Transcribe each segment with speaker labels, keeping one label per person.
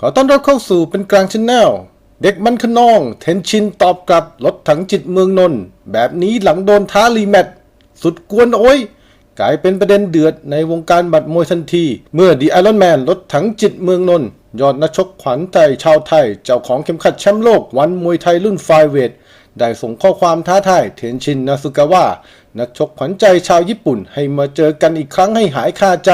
Speaker 1: ขอต้อนรับเข้าสู่เป็นกลางชแนลเด็กมันขนอง เทนชินตอบกลับรถถังจิตเมืองนนท์แบบนี้หลังโดนท้ารีแมตสุดกวนโอ้ย กลายเป็นประเด็นเดือดในวงการบัตรมวยทันที เมื่อดีไอรอนแมนรถถังจิตเมืองนนท์ยอดนักชกขวัญใจชาวไทย เจ้าของเข็มขัดแชมป์โลกวันมวยไทยรุ่นไฟเวทได้ส่งข้อความท้าทายเทนชินนาซุกาวะนักชกขวัญใจชาวญี่ปุ่นให้มาเจอกันอีกครั้งให้หายคาใจ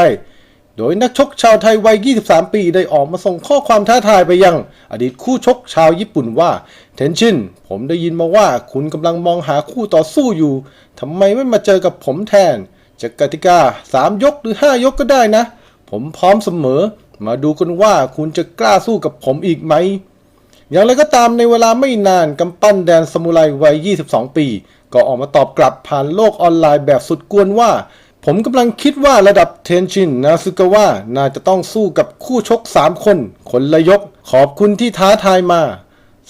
Speaker 1: โดยนักชกชาวไทยวัย 23 ปีได้ออกมาส่งข้อความท้าทายไปยัง อดีตคู่ชกชาวญี่ปุ่นว่า เทนชิน ผมได้ยินมาว่าคุณกำลังมองหาคู่ต่อสู้อยู่ทำไมไม่มาเจอกับผมแทน จะกติกา 3 ยกหรือ 5 ยกก็ได้นะ ผมพร้อมเสมอ มาดูกันว่าคุณจะกล้าสู้กับผมอีกไหม อย่างไรก็ตามในเวลาไม่นานกำปั้นแดนซามูไรวัย 22 ปี ก็ออกมาตอบกลับผ่านโลกออนไลน์แบบสุดกวนว่า ผมกำลังคิดว่าระดับเทนชินนาซึกาวะน่าจะต้องสู้กับคู่ชก 3 คน คนละยก ขอบคุณที่ท้าทายมา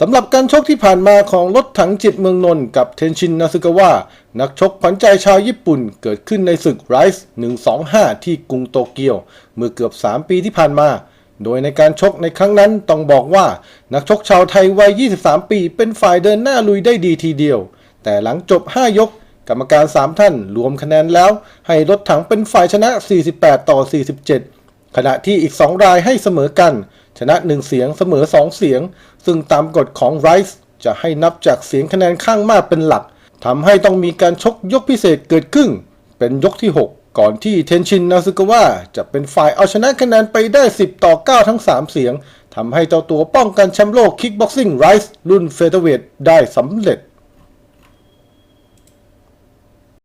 Speaker 1: สำหรับการชกที่ผ่านมาของรถถังจิตเมืองนนท์กับเทนชินนาซึกาวะนักชกขวัญใจชาวญี่ปุ่นเกิดขึ้นในศึกไรส์125 ที่กรุงโตเกียว เมื่อเกือบ 3 ปีที่ผ่านมา โดยในการชกในครั้งนั้นต้องบอกว่า นักชกชาวไทยวัย 23 ปี เป็นฝ่ายเดินหน้าลุยได้ดีทีเดียว แต่หลังจบ 5 ยก กรรมการ 3 ท่านรวมคะแนนแล้ว ให้รถถังเป็นฝ่ายชนะ 48 ต่อ 47 ขณะที่อีก 2 รายให้เสมอกัน ชนะ 1 เสียงเสมอ 2 เสียง ซึ่งตามกฎของไรส์จะให้นับจากเสียงคะแนนข้างมากเป็นหลักทำให้ต้องมีการชกยกพิเศษเกิดขึ้น เป็นยกที่ 6 ก่อนที่เทนชินนาซึกาวะจะเป็นฝ่ายเอาชนะคะแนนไปได้ 10 ต่อ 9 ทั้ง 3 เสียงทำให้เจ้าตัวป้องกันแชมป์โลกคิกบ็อกซิ่งไรส์รุ่นเฟเธอร์เวทได้สำเร็จ